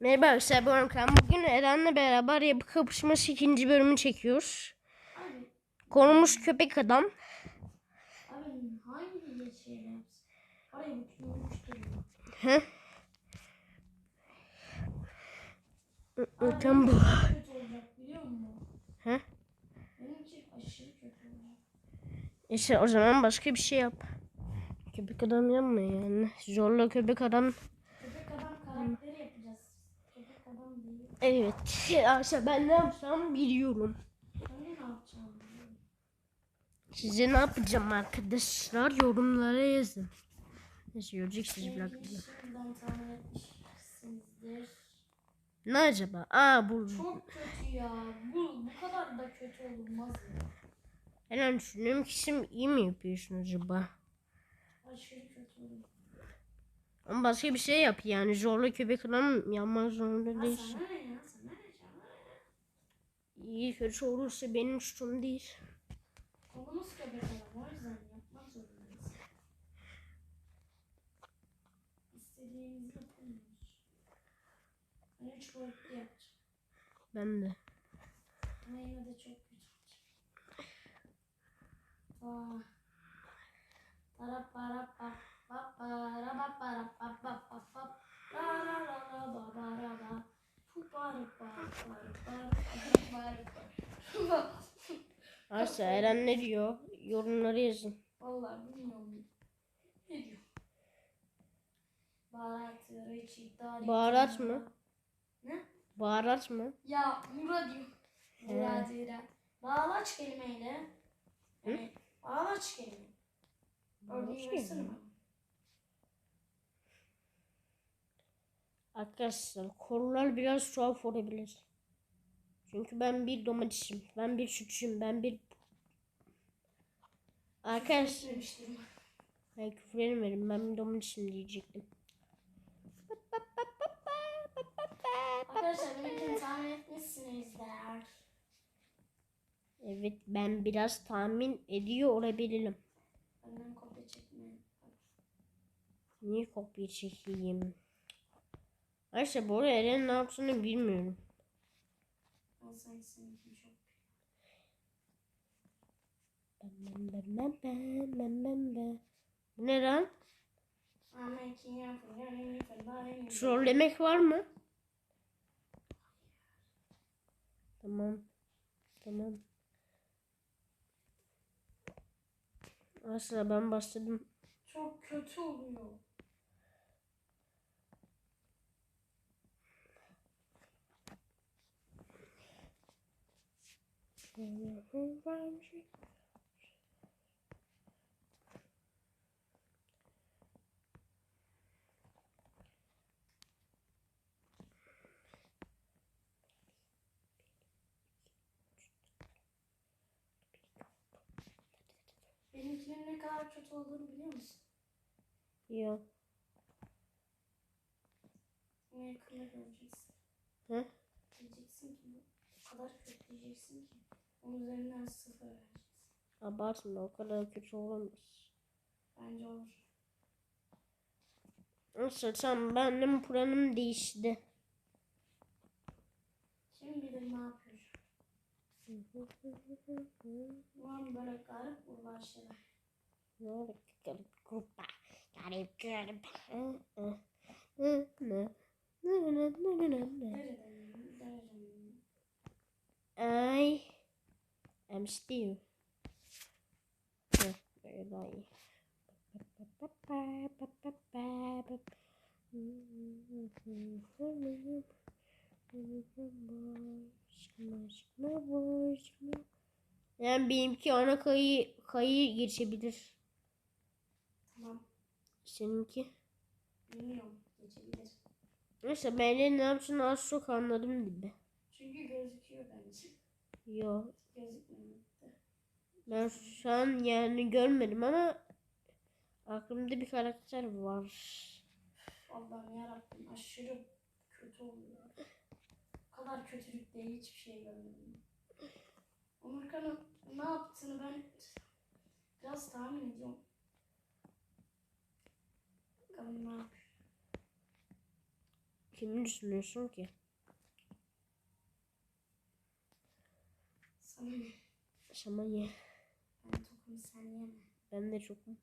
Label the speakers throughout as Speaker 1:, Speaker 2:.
Speaker 1: Merhaba arkadaşlar ben Orkan. Bugün Eren'le beraber yapı kapışması ikinci bölümü çekiyoruz.
Speaker 2: Abi,
Speaker 1: Konumuz köpek adam.
Speaker 2: abi hangi şey.
Speaker 1: He? Orkan bu.
Speaker 2: Çok kötü olacak biliyor musun?
Speaker 1: He? İşte o zaman başka bir şey yap. Köpek adam yapma yani. Zorla köpek adam.
Speaker 2: Köpek adam karakteri yapacağız. Köpek adam değil.
Speaker 1: Evet. Arkadaşlar ben ne yapacağım biliyorum.
Speaker 2: Ben ne yapacağım?
Speaker 1: Size ne yapacağım arkadaşlar yorumlara yazın. Neyse göreceksiniz
Speaker 2: şimdiden tahmin etmişsinizdir.
Speaker 1: Ne acaba? Aa bu.
Speaker 2: Çok kötü ya. Bu, bu kadar da kötü olmaz ya.
Speaker 1: Eren düşünüyorum ki şimdi iyi mi yapıyorsun acaba?
Speaker 2: Aşırı kötü.
Speaker 1: Ama başka bir şey yap yani. Zorla köpek adam yapmak zorunda değilsin.
Speaker 2: sana ne ya? Sana ne canım?
Speaker 1: İyi kötü olursa benim suçum değil.
Speaker 2: Konumuz köpek adam. O yüzden yapmak zorundayız. İstediğimizi yapamıyoruz. Ben üç boyutlu yapacağım.
Speaker 1: Ben de.
Speaker 2: Ama yine de çok kötü olacak. Vah. Para para pa pa para pa para pa pa pa pa ra ra ra ra ba ba ra ra pu para pa para para para para
Speaker 1: Arsa Eren ne diyor? Yorumlara yazın.
Speaker 2: Vallahi bilmiyorum. Ne diyor? Baharat,
Speaker 1: mı?
Speaker 2: Ne?
Speaker 1: Baharat mı?
Speaker 2: Ya Mura diyor. Mura diyor. Bağlaç kelimeyle. Yani bağlaç kelime. Örneği
Speaker 1: Bağlaç
Speaker 2: versene bana.
Speaker 1: Arkadaşlar konular biraz tuhaf olabilir. Çünkü ben bir domatesim. Ben bir sütçüyüm. Ben bir... Arkadaşlar... Hayır küfür etmedim. Ben bir domatesim diyecektim.
Speaker 2: Arkadaşlar benimkini tahmin etmişsinizdir.
Speaker 1: Evet ben biraz tahmin ediyor olabilirim.
Speaker 2: Benden kopya çekmeyin.
Speaker 1: Niye kopya çekeyim? Ayşe bu arada Eren ne yaptığını bilmiyorum. Bu ne lan? Trollemek var mı? Tamam. Tamam. Aslında ben başladım.
Speaker 2: Çok kötü oluyor. Benimkinin ne kadar kötü olduğunu biliyor musun?
Speaker 1: Yok.
Speaker 2: Bunu yakında göreceksin.
Speaker 1: Hı?
Speaker 2: Diyeceksin ki bu kadar kötü diyeceksin ki üzerinden sıfır vereceksin.
Speaker 1: Abartma o kadar kötü olamaz.
Speaker 2: Bence olur.
Speaker 1: Neyse tamam benim planım değişti.
Speaker 2: Kim bilir ne yapıyor. Ulan böyle garip uğraşlar. şeyler.
Speaker 1: Ne oldu? Garip grupa. Garip garip. Hı, hı. Hı, hı. Nı, nı, nı, nı, nı, nı.
Speaker 2: Nereden? Nereden?
Speaker 1: I am still. Böyle daha iyi. Yani benimki ana kayı kayı geçebilir.
Speaker 2: Tamam.
Speaker 1: Seninki.
Speaker 2: Bilmiyorum. Geçebilir.
Speaker 1: Neyse ben de ne yaptığını az çok anladım gibi.
Speaker 2: Çünkü gözüküyor bence.
Speaker 1: Yo.
Speaker 2: Gözükmemekte.
Speaker 1: Ben şu an yani görmedim ama aklımda bir karakter var.
Speaker 2: Allah'ım yarabbim aşırı kötü oluyor. O kadar kötülük değil hiçbir şey görmedim. Omurkanın ne yaptığını ben biraz tahmin ediyorum. Bakalım ne yapıyor.
Speaker 1: Kimi düşünüyorsun ki?
Speaker 2: Sana ne?
Speaker 1: Şaman ye.
Speaker 2: Ben tokum sen yeme.
Speaker 1: Ben de çokum.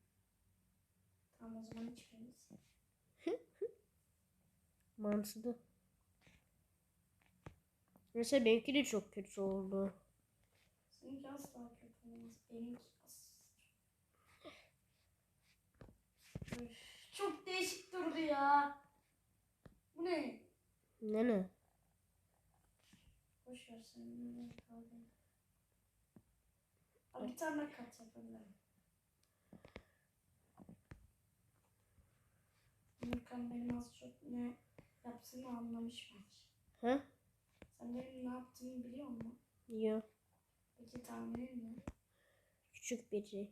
Speaker 2: Tamam o zaman hiçbirimiz.
Speaker 1: Mantıklı. Mesela benimki de çok kötü oldu.
Speaker 2: Seninki asla kötü olmaz. Benimki asla. Çok değişik durdu ya. Bu ne?
Speaker 1: Ne ne?
Speaker 2: Boş ver sen. Abi bir tane kat yapabilirim. Nurkan benim az çok ne yaptığımı anlamış bence.
Speaker 1: Ha?
Speaker 2: Sen benim ne yaptığımı biliyor musun?
Speaker 1: Yok.
Speaker 2: Peki tahminin ne?
Speaker 1: Küçük biri.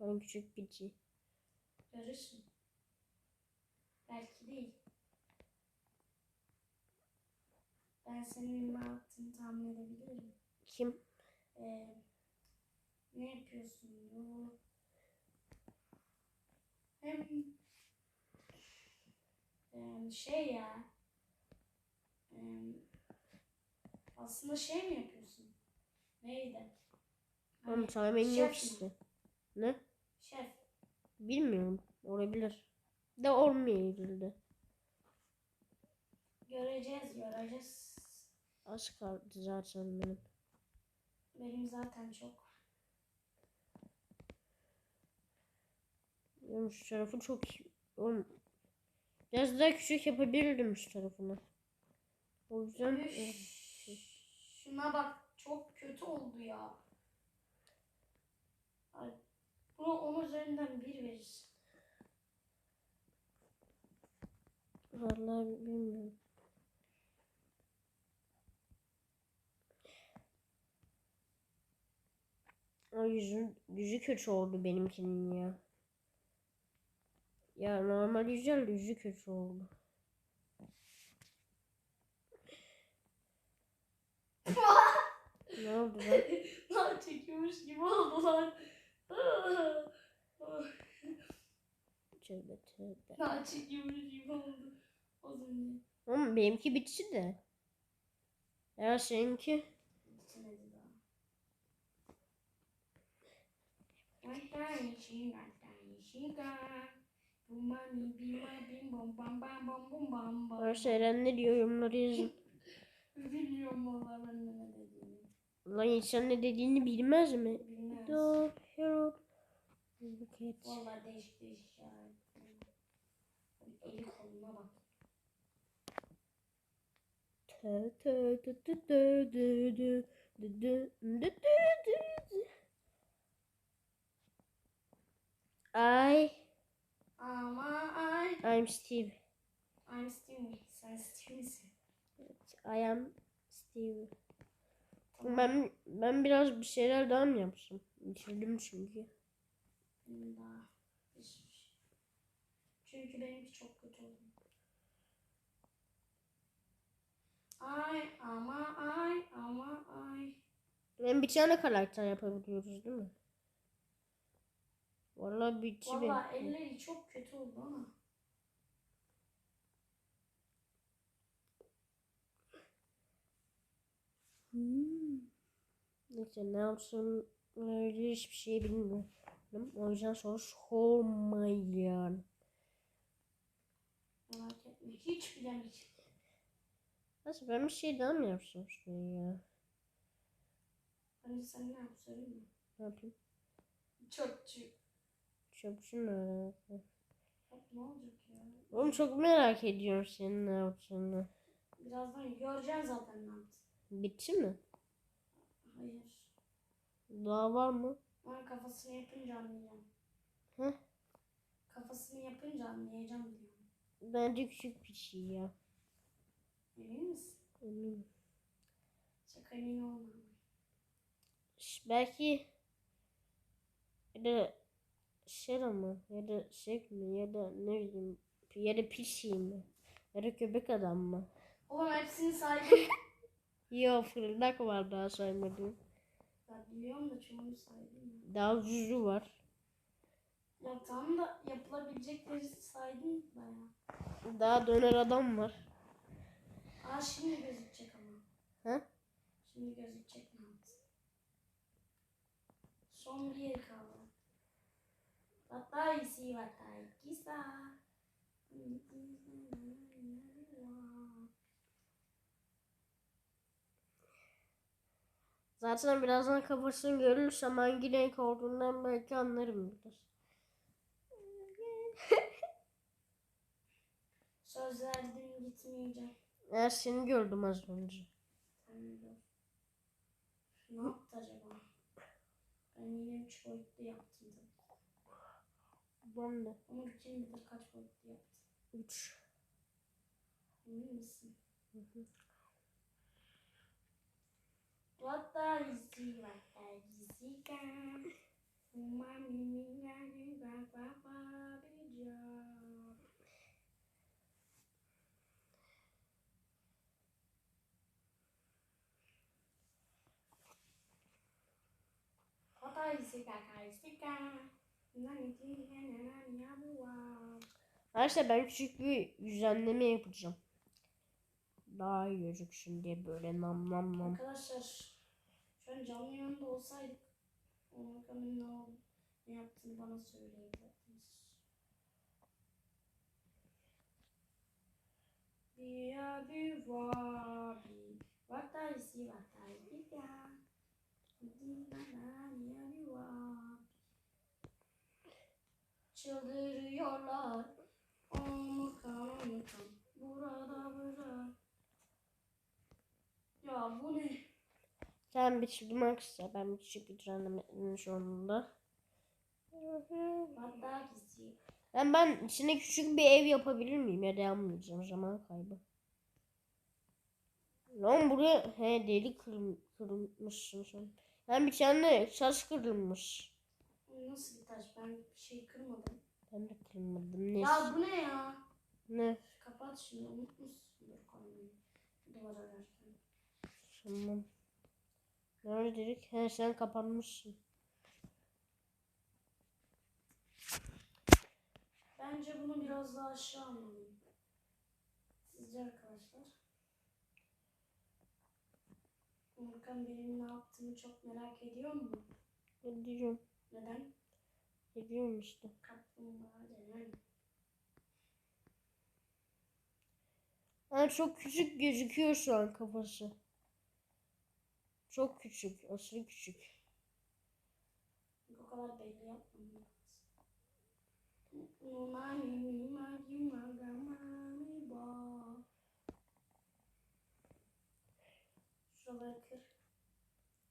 Speaker 1: Bana küçük biri.
Speaker 2: Görürsün. Belki değil. Ben senin ne yaptığını tahmin edebilirim.
Speaker 1: Kim?
Speaker 2: Ee, ne yapıyorsun bu? Hem em, şey ya aslında şey mi yapıyorsun? Neydi?
Speaker 1: Oğlum
Speaker 2: Hani
Speaker 1: tahminim
Speaker 2: şef
Speaker 1: yok
Speaker 2: mi?
Speaker 1: işte. Ne?
Speaker 2: Şef.
Speaker 1: Bilmiyorum. Olabilir. De olmayabilir de.
Speaker 2: Göreceğiz göreceğiz.
Speaker 1: Az kaldı zaten benim.
Speaker 2: Benim zaten çok.
Speaker 1: Oğlum şu tarafı çok... Oğlum, biraz daha küçük yapabilirdim şu tarafını. O yüzden...
Speaker 2: Şuna bak çok kötü oldu ya. Ay, Buna 10 üzerinden bir verir.
Speaker 1: Vallahi bilmiyorum. O yüzü, yüzü kötü oldu benimkinin ya. Ya normal de yüzü kötü oldu. ne oldu lan?
Speaker 2: Daha çekiyormuş gibi oldular.
Speaker 1: Tövbe tövbe.
Speaker 2: Daha çekiyormuş gibi oldu. Az önce.
Speaker 1: Oğlum benimki bitti de. Ya seninki?
Speaker 2: Bitemedi daha. Hatta kan.
Speaker 1: Varsa Eren ne diyor yorumları yazın.
Speaker 2: Bilmiyorum.
Speaker 1: Lan insan ne dediğini bilmez mi?
Speaker 2: Bilmez.
Speaker 1: Harold. Look at.
Speaker 2: Valla değişik değişik işaret. Eli koluna bak.
Speaker 1: Tö dö I
Speaker 2: Ama ay.
Speaker 1: I'm Steve.
Speaker 2: I'm Steve. Sen Steve misin?
Speaker 1: I am Steve.
Speaker 2: Tamam.
Speaker 1: Ben ben biraz bir şeyler daha mı yapsam? Bitirdim çünkü.
Speaker 2: Daha şey. Çünkü benimki çok kötü oldu. Ay ama ay ama ay.
Speaker 1: Ben bir tane karakter yapabiliyoruz değil mi? Vallahi bitti
Speaker 2: Valla
Speaker 1: benim.
Speaker 2: elleri çok kötü oldu ama.
Speaker 1: Hmm. Neyse ne yapsam öyle hiçbir şey bilmiyorum. O yüzden soru sormayın.
Speaker 2: Merak etme. Hiç bilemeyeceğim.
Speaker 1: Nasıl ben bir şey daha mı yapsam şuraya ya?
Speaker 2: Hani sen ne yap söyleyeyim mi?
Speaker 1: Ne yapayım?
Speaker 2: Çöpçü.
Speaker 1: Çöpçü ne
Speaker 2: olacak ya?
Speaker 1: Oğlum çok merak ediyorum senin ne yaptığını.
Speaker 2: Birazdan göreceksin zaten ne yaptın.
Speaker 1: Bitti mi?
Speaker 2: Hayır.
Speaker 1: Daha var mı?
Speaker 2: Ama kafasını yapınca anlayacağım.
Speaker 1: Heh.
Speaker 2: Kafasını yapınca anlayacağım diyorum.
Speaker 1: Bence küçük bir şey ya.
Speaker 2: Emin misin?
Speaker 1: Eminim.
Speaker 2: Çok emin olma.
Speaker 1: Ş- Belki ya da şey ama ya da şey mi ya da ne bileyim ya da pişi mi ya da köpek adam mı?
Speaker 2: Oğlum hepsini saydım.
Speaker 1: Yo fırıldak var daha saymadığım.
Speaker 2: ya biliyorum da çoğunu saydım.
Speaker 1: Daha zuzu var.
Speaker 2: Ya tam da yapılabilecekleri saydım baya.
Speaker 1: Daha döner adam var.
Speaker 2: Aa şimdi gözükecek ama.
Speaker 1: Ha?
Speaker 2: Şimdi gözükecek mi? Son bir yer kaldı. Vatai si vatai kisa.
Speaker 1: Zaten birazdan kafasını görürsem hangi renk olduğundan belki anlarım biraz.
Speaker 2: Söz verdim gitmeyeceğim.
Speaker 1: Eğer seni gördüm az önce.
Speaker 2: De. Ne yaptı acaba? Ben yine üç boyutlu yaptım. Tabii.
Speaker 1: Ben de.
Speaker 2: Ama kim bilir kaç boyutlu yaptı.
Speaker 1: 3.
Speaker 2: Emin misin? Vatai si vatai kisa. Umami minani baba bija. Vatai si kakai sika. Nani tiga nani yabuwa.
Speaker 1: Arkadaşlar ben küçük bir düzenleme yapacağım. Daha iyi gözüksün diye böyle nam nam nam.
Speaker 2: Arkadaşlar şu an canlı yayında olsaydık onun kanalın ne, yaptığını bana söyleyebilirdiniz. Bir bir vabi vatai si vatai ika Çıldırıyorlar Omurkan omurkan Burada burada Ya bu ne?
Speaker 1: Sen bitirdim arkadaşlar. Ben bir küçük bir düzenlemenin sonunda.
Speaker 2: Hatta gizli.
Speaker 1: Ben ben içine küçük bir ev yapabilir miyim ya da yapmayacağım zaman kaybı. Lan buraya he delik kırm kırılmışsın sen. Ben bir tane saç kırılmış.
Speaker 2: Nasıl bir taş? Ben bir şey kırmadım.
Speaker 1: Ben de kırmadım. Neyse.
Speaker 2: Ya bu ne ya?
Speaker 1: Ne?
Speaker 2: Kapat şimdi unutmuşsundur koymayı. Duvar ararken.
Speaker 1: Tamam. Nerede dedik? He sen kapanmışsın.
Speaker 2: Bence bunu biraz daha aşağı almalıyım. Sizce arkadaşlar? Umurkan benim ne yaptığımı çok merak ediyor mu?
Speaker 1: Ne diyeceğim?
Speaker 2: Neden?
Speaker 1: Ne diyorum işte.
Speaker 2: Kaplumbağa denen.
Speaker 1: Ha, çok küçük gözüküyor şu an kafası. Çok küçük. Aşırı küçük.
Speaker 2: O kadar belli yapmam.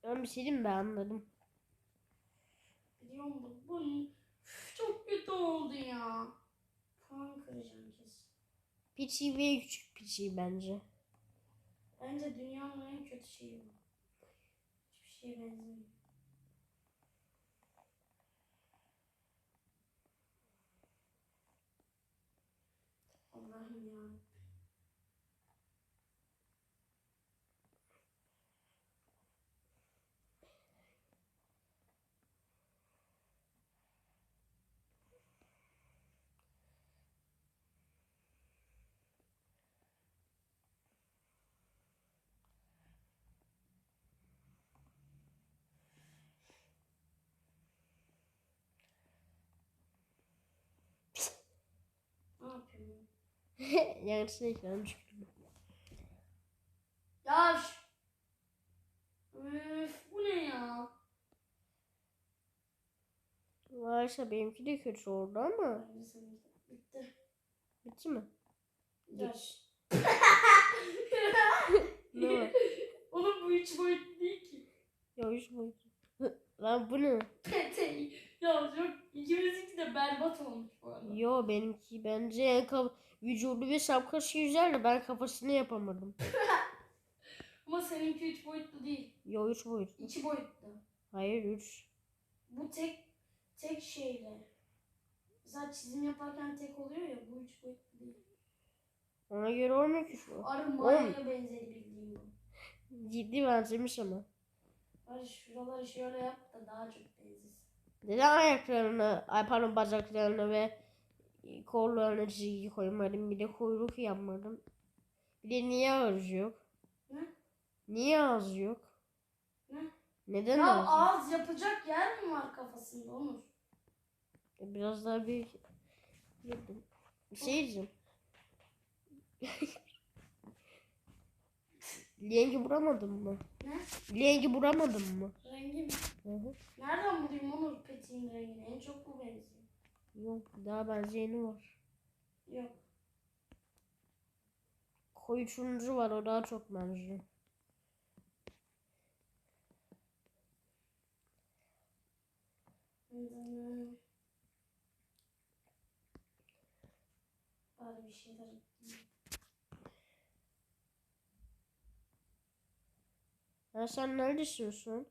Speaker 1: Ben bir şey diyeyim ben anladım.
Speaker 2: Biliyor musun? Bu çok kötü oldu ya. Puan kıracağım kesin.
Speaker 1: Piçi ve küçük piçi bence.
Speaker 2: Bence dünyanın en kötü şeyi bu. Hiçbir şeye benzemiyor. Allah'ım ya. Ne yapıyorum?
Speaker 1: Yarısını ekran çıktı.
Speaker 2: Ya Üf, bu ne ya?
Speaker 1: Varsa benimki de kötü oldu ama.
Speaker 2: Bitti.
Speaker 1: Bitti mi?
Speaker 2: Ya ş-
Speaker 1: Ne var?
Speaker 2: Onun bu üç boyutlu değil ki.
Speaker 1: Ya üç boyutlu. Lan bu ne?
Speaker 2: Ya çok ikimizinki de berbat olmuş bu arada.
Speaker 1: Yo benimki bence kaf vücudu ve şapkası güzel de ben kafasını yapamadım.
Speaker 2: Ama seninki üç boyutlu değil.
Speaker 1: Yo üç boyutlu.
Speaker 2: İki boyutlu.
Speaker 1: Hayır üç.
Speaker 2: Bu tek tek şeyle. Mesela çizim yaparken tek oluyor ya bu üç boyutlu değil.
Speaker 1: Ona göre olmuyor ki şu.
Speaker 2: Arı mayaya benzeri bildiğim bu.
Speaker 1: Ciddi benzemiş ama.
Speaker 2: Arı şuraları şöyle yap da daha çok benzesin.
Speaker 1: Neden ayaklarını, ay pardon bacaklarını ve kollarına çizgi koymadım. Bir de kuyruk yapmadım. Bir de niye ağız yok?
Speaker 2: Ne?
Speaker 1: Niye ağız yok?
Speaker 2: Ne?
Speaker 1: Neden
Speaker 2: Ya
Speaker 1: yok?
Speaker 2: ağız yapacak yer mi var kafasında Onur?
Speaker 1: E, Biraz daha büyük. Bir şey diyeceğim. Lengi vuramadın mı?
Speaker 2: Ne?
Speaker 1: Lengi vuramadın mı?
Speaker 2: Rengi mi?
Speaker 1: Hı hı.
Speaker 2: Nereden bulayım Onur petiğin rengini? En çok bu benziyor.
Speaker 1: Yok daha benzeyeni var.
Speaker 2: Yok.
Speaker 1: Koyu turuncu var o daha çok benziyor.
Speaker 2: Bari bir şeyler.
Speaker 1: Ya sen neredesin an?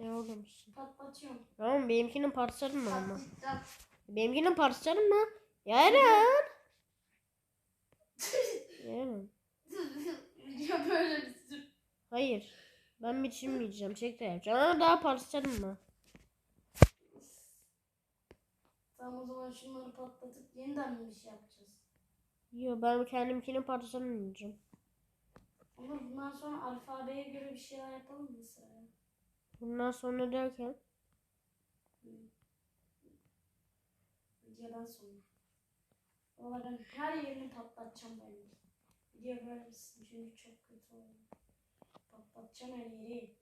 Speaker 1: Ne orada mısın?
Speaker 2: Patlatıyorum.
Speaker 1: Tamam benimkinin mı ama?
Speaker 2: Patlayacağım.
Speaker 1: Benimkinin parçaları mı? Yaren. Yaren.
Speaker 2: ya böyle bir sürü.
Speaker 1: Hayır. Ben biçilmeyeceğim. Çek de yapacağım. Ama daha parçalarım mı?
Speaker 2: Tamam o zaman şunları patlatıp yeniden mi bir şey yapacağız?
Speaker 1: Yok ben kendimkinin parçalarını yiyeceğim.
Speaker 2: Onur bundan sonra alfabeye göre bir şeyler yapalım mı sıraya?
Speaker 1: Bundan sonra derken
Speaker 2: Videodan sonra. Ben her yerini patlatacağım ben. Video böyle çünkü çok kötü oldu. Patlatacağım her yeri.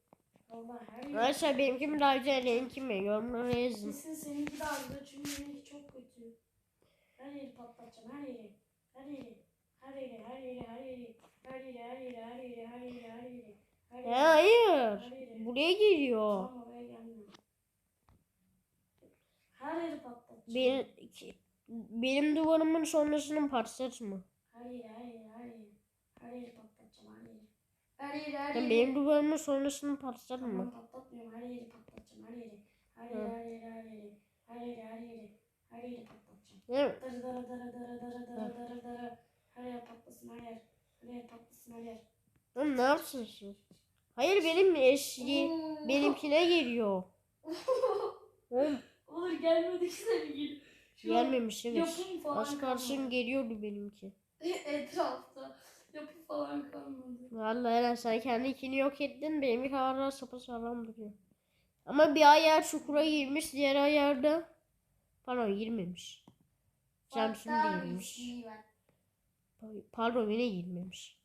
Speaker 2: Valla her yeri.
Speaker 1: Arkadaşlar benimki mi daha güzel benimki mi? Yorumlara yazın.
Speaker 2: Kesin seninki daha güzel çünkü benimki çok kötü. Her yeri patlatacağım her yeri. Her yeri. Her yeri, her yeri, her yeri. Her yeri, her yeri, her yeri, her yeri, her yeri. Her yeri.
Speaker 1: Ya hayır.
Speaker 2: Her yeri.
Speaker 1: Buraya geliyor.
Speaker 2: Tamam oraya gelmiyor. Her yeri patlatacağım.
Speaker 1: Benim, benim duvarımın sonrasının parçası mı?
Speaker 2: Her yeri. Her yeri patlatacağım. Her yeri, her
Speaker 1: Ya benim duvarımın sonrasının parçası
Speaker 2: Tamam
Speaker 1: mı?
Speaker 2: patlatmıyorum, her yeri patlatacağım, her yeri. Her yeri, her yeri. Her yeri patlatacağım.
Speaker 1: Ne?
Speaker 2: Dara dara dara dara dara dara dara dara. Her yer patlasın. Her yer patlasın, yer.
Speaker 1: Oğlum ne yapıyorsun? Hayır benim eşi benimkine geliyor. Oğlum
Speaker 2: Olur gelmedi ki senin Şu an
Speaker 1: gelmemiş evet.
Speaker 2: Yapım falan
Speaker 1: Az karşım
Speaker 2: kalmadı.
Speaker 1: geliyordu benimki.
Speaker 2: Etrafta yapı falan kalmadı.
Speaker 1: Vallahi Eren sen kendi ikini yok ettin. Benimki hala sapasağlam duruyor. Ama bir ayağı çukura girmiş. Diğer ayağı da pardon girmemiş. Samsun
Speaker 2: Hatta
Speaker 1: girmiş.
Speaker 2: şey.
Speaker 1: Pardon yine girmemiş.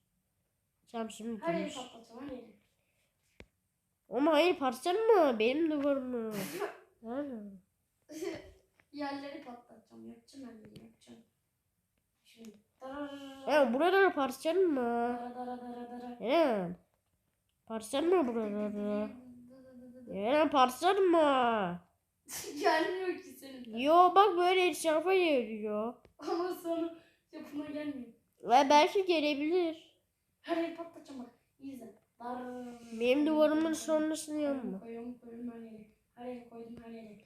Speaker 1: Samsun
Speaker 2: Her yeri
Speaker 1: girmiş.
Speaker 2: patlatacağım, her yeri.
Speaker 1: Ama hayır parçam mı? Benim duvarım. Ha.
Speaker 2: Yerleri patlatacağım. Yapacağım her yeri yapacağım. Şimdi.
Speaker 1: Ya burada parçam mı? Eren. Parçam mı burada? Eren parçam mı?
Speaker 2: Gelmiyor ki senin.
Speaker 1: Yo bak böyle etrafa geliyor.
Speaker 2: Ama sonra yapıma gelmiyor.
Speaker 1: Ve belki gelebilir.
Speaker 2: Her yeri patlatacağım bak. İzle. Dar.
Speaker 1: Benim duvarımın sonrasını yanma.
Speaker 2: koyuyorum, koyuyorum her yere. Her yere koydum her yere.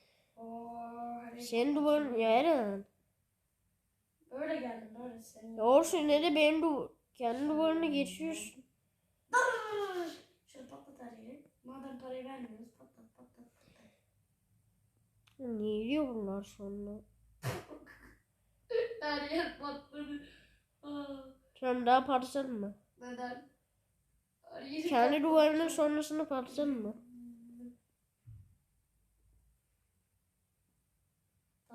Speaker 1: Senin duvarın Eren.
Speaker 2: Böyle geldim böyle senin.
Speaker 1: Ya olsun ne de benim du kendi duvarını geçiyorsun.
Speaker 2: Şöyle patlat her yeri. Madem parayı vermiyoruz patlat patlat patlat.
Speaker 1: Niye diyor bunlar sonra?
Speaker 2: Her yer patladı.
Speaker 1: Sen daha parçan mı?
Speaker 2: neden?
Speaker 1: Kendi duvarının sonrasını parçan mı?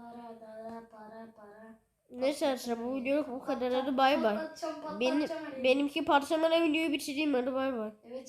Speaker 2: Para para para para.
Speaker 1: Neyse arkadaşlar bu videoluk bu kadar hadi bay bay. Benim,
Speaker 2: yeri.
Speaker 1: benimki parçamana videoyu bitireyim hadi bay bay.
Speaker 2: Evet